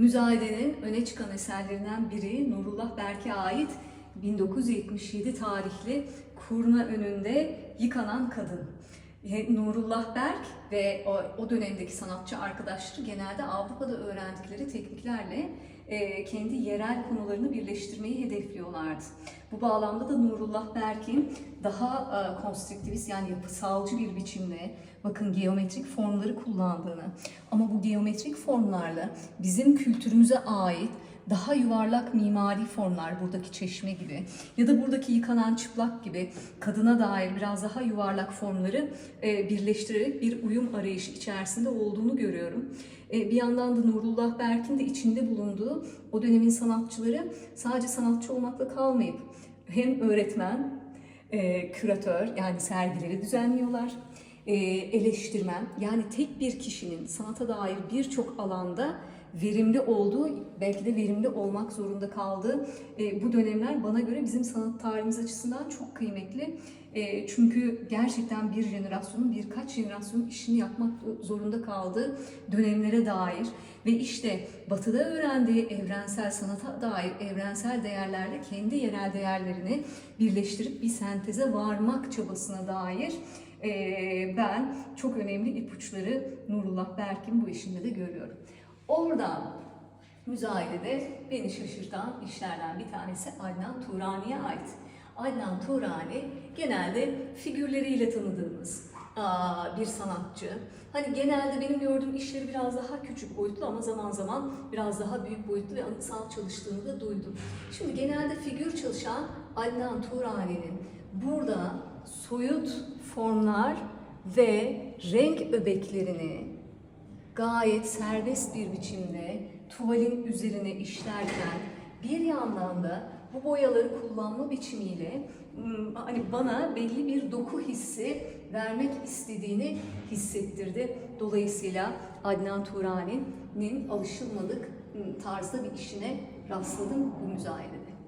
Müzayedenin öne çıkan eserlerinden biri Nurullah Berk'e ait 1977 tarihli Kurna önünde yıkanan kadın. Nurullah Berk ve o, o dönemdeki sanatçı arkadaşları genelde Avrupa'da öğrendikleri tekniklerle e, kendi yerel konularını birleştirmeyi hedefliyorlardı. Bu bağlamda da Nurullah Berk'in daha e, konstrüktivist yani yapısalcı bir biçimde bakın geometrik formları kullandığını ama bu geometrik formlarla bizim kültürümüze ait daha yuvarlak mimari formlar buradaki çeşme gibi ya da buradaki yıkanan çıplak gibi kadına dair biraz daha yuvarlak formları e, birleştirerek bir uyum arayışı içerisinde olduğunu görüyorum. E, bir yandan da Nurullah Berk'in de içinde bulunduğu o dönemin sanatçıları sadece sanatçı olmakla kalmayıp hem öğretmen, e, küratör yani sergileri düzenliyorlar, eleştirmen yani tek bir kişinin sanata dair birçok alanda verimli olduğu, belki de verimli olmak zorunda kaldığı e, bu dönemler bana göre bizim sanat tarihimiz açısından çok kıymetli. E, çünkü gerçekten bir jenerasyonun birkaç jenerasyonun işini yapmak zorunda kaldığı dönemlere dair ve işte batıda öğrendiği evrensel sanata dair evrensel değerlerle kendi yerel değerlerini birleştirip bir senteze varmak çabasına dair e, ben çok önemli ipuçları Nurullah Berk'in bu işinde de görüyorum. Oradan müzayedede beni şaşırtan işlerden bir tanesi Adnan Turani'ye ait. Adnan Turani genelde figürleriyle tanıdığımız bir sanatçı. Hani genelde benim gördüğüm işleri biraz daha küçük boyutlu ama zaman zaman biraz daha büyük boyutlu ve anıtsal çalıştığını da duydum. Şimdi genelde figür çalışan Adnan Turani'nin burada soyut formlar ve renk öbeklerini gayet serbest bir biçimde tuvalin üzerine işlerken bir yandan da bu boyaları kullanma biçimiyle hani bana belli bir doku hissi vermek istediğini hissettirdi. Dolayısıyla Adnan Turani'nin alışılmadık tarzda bir işine rastladım bu müzayedede.